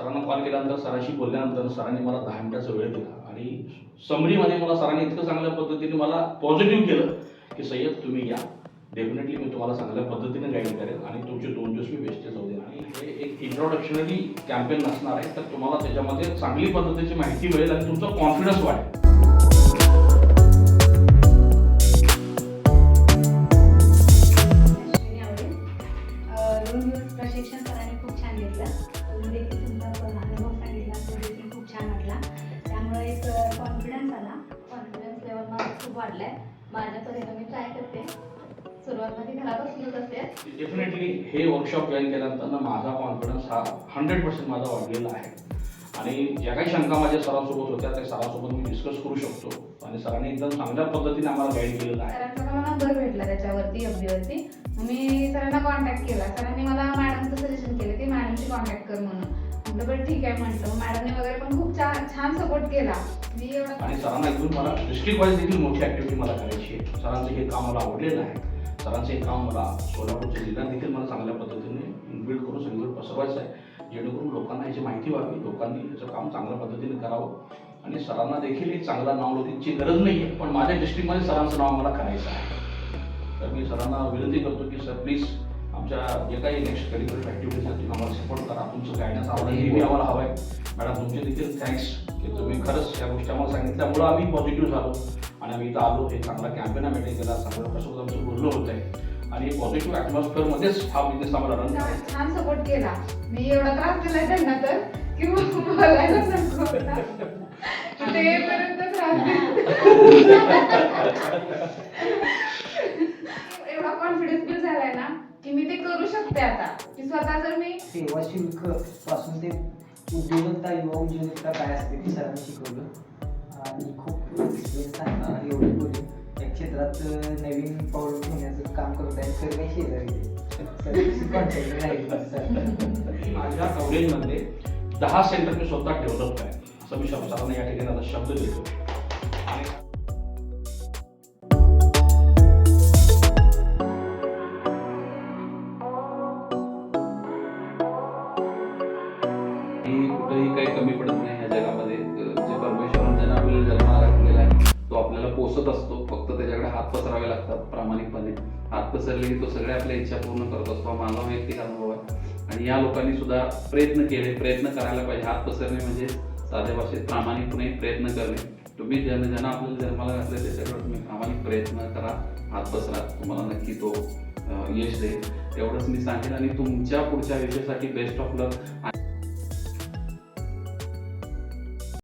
सरांना कॉल केल्यानंतर सरांशी बोलल्यानंतर सरांनी मला दहा मिनिटाचा वेळ दिला. आणि समरीमध्ये मला सरांनी इतकं चांगल्या पद्धतीने मला पॉझिटिव्ह केलं की सय्यद तुम्ही या. डेफिनेटली मी तुम्हाला चांगल्या पद्धतीने गाईड करेल आणि तुमचे दोन दिवस मी बेस्टेज होऊ देईन. आणि हे एक इंट्रोडक्शनरी कॅम्पेन नसणार आहे तर तुम्हाला त्याच्यामध्ये चांगली पद्धतीची माहिती मिळेल आणि तुमचा कॉन्फिडन्स वाढेल. दोन दिवस प्रशिक्षण सरांनी खूप छान घेतलं देखील तुमचा अनुभव सांगितला तो देखील खूप छान वाटला. त्यामुळे एक कॉन्फिडन्स आला. कॉन्फिडन्स लेवल माझा खूप वाढलाय. माझ्या परीने मी ट्राय करते. सुरुवातमध्ये घरापासूनच असते. डेफिनेटली हे वर्कशॉप जॉईन केल्यानंतर माझा कॉन्फिडन्स हा हंड्रेड पर्सेंट माझा वाढलेला आहे. आणि ज्या काही शंका माझ्या सरांसोबत होत्या त्या सरांसोबत मी डिस्कस करू शकतो. आणि सरांनी एकदम चांगल्या पद्धतीने आम्हाला गाईड केलेलं आहे सरांचा मला नंबर भेटला त्याच्यावरती एफ वरती. मी सरांना कॉन्टॅक्ट केला. सरांनी मला मॅडमचं सजेशन केलं की मॅडमशी कॉन्टॅक्ट कर म्हणून. म्हटलं बरं ठीक आहे म्हटलं. मॅडमने वगैरे पण खूप छान छान सपोर्ट केला. मी एवढा आणि सरांना एकदम मला डिस्ट्रिक्ट वाईज देखील मोठी ऍक्टिव्हिटी मला करायची आहे. सरांचं हे काम मला आवडलेलं आहे. सरांचं हे काम मला सोलापूरच्या जिल्ह्यात देखील मला चांगल्या पद्धतीने इनबिल्ड करून सगळीकडे पसरवायचं आहे. जेणेकरून लोकांना याची माहिती व्हावी. लोकांनी याचं काम चांगल्या पद्धतीने करावं. आणि सरांना देखील एक चांगला नाव लोकांची गरज नाही आहे पण माझ्या डिस्ट्रिक्टमध्ये सरांचं नाव मला करायचं आहे. तर मी सरांना विनंती करतो की सर प्लीज आमच्या जे काही नेक्स्ट करिक्युलर ॲक्टिव्हिटीज आहेत तुम्ही आम्हाला सपोर्ट करा. तुमचं गायडन्स आम्हाला नेहमी आम्हाला हवं आहे मॅडम तुमचे देखील थँक्स की तुम्ही खरंच या गोष्टी आम्हाला सांगितल्यामुळं आम्ही पॉझिटिव्ह झालो. आणि आम्ही इथं आलो. एक चांगला कॅम्पेन आम्ही अटेंड केला. चांगलं लोकांसोबत आमचं बोलणं होत आहे. आणि पॉझिटिव्ह ॲटमॉस्फिअरमध्येच हा बिझनेस आम्हाला रन छान सपोर्ट केला. मी एवढा त्रास दिलाय त्यांना तर की मग बोलायला एवढा कॉन्फिडन्स बिल्ड झालाय ना की मी ते करू शकते आता. की स्वतः जर मी सेवा शुल्कपासून ते उद्योजकता युवा उद्योजकता काय असते ते सरांनी शिकवलं. आणि खूप एक्सपिरियन्स आहे. एवढी बोली. या क्षेत्रात नवीन पाऊल घेण्याचं काम करत आहे सर काही शेजारी माझ्या कव्हरेजमध्ये दहा सेंटर मी स्वतः डेव्हलप आहे असं या ठिकाणी आता शब्द लिहितो आणि कुठेही काही कमी पडत नाही या जगामध्ये. अं, जे परमेश्वरांच्या आपल्याला जन्माला घातलेला आहे तो आपल्याला पोसत असतो. फक्त त्याच्याकडे हात पसरावे लागतात प्रामाणिकपणे. हात पसरले की तो सगळ्या आपल्या इच्छा पूर्ण करत असतो. हा माझा वैयक्तिक अनुभव आहे. आणि या लोकांनी सुद्धा प्रयत्न केले प्रयत्न करायला पाहिजे. हात पसरणे म्हणजे साध्या भाषेत प्रामाणिकपणे प्रयत्न करणे. तुम्ही ज्यांना ज्यांना आपल्याला जन्माला घातले त्याच्याकडे तुम्ही प्रामाणिक प्रयत्न करा. हात पसरा तुम्हाला नक्की तो यश देईल. एवढंच मी सांगेन आणि तुमच्या पुढच्या आयुष्यासाठी बेस्ट ऑफ लक